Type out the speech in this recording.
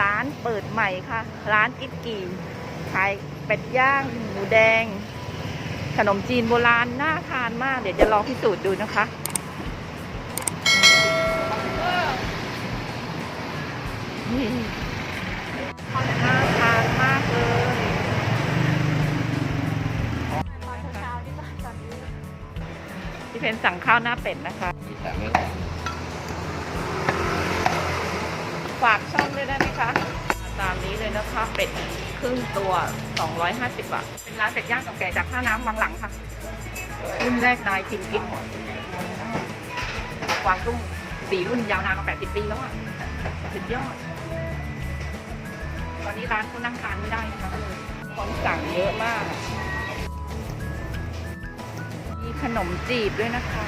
ร้านเปิดใหม่ค่ะ ร้านกิ๊กกีขายเป็ดย่างหมูแดง ขนมจีนโบราณน่าทานมาก เดี๋ยวจะลองพิสูจน์ดูนะคะนี่น่าทานมากเลยตอนเช้าๆนี่ป่ะตอนนี้พี่เพนสั่งข้าวหน้าเป็ดนะคะ มีแต่ไม่แหลม ฝากช่องด้วยได้ไหมคะ ตามนี้เลยนะคะเป็ดครึ่งตัว 250 บาท เป็นร้านเป็ดย่างเก่าแก่จากท่าน้ำวังหลังค่ะรุ่นแรกนายกินกิ๊กกวางตุ้งสีรุ่นยาวนานมา80 ปีแล้วอะสุดยอด ตอนนี้ร้านเขานั่งทานไม่ได้นะคะเลยของสั่งเยอะมาก มีขนมจีบด้วยนะคะ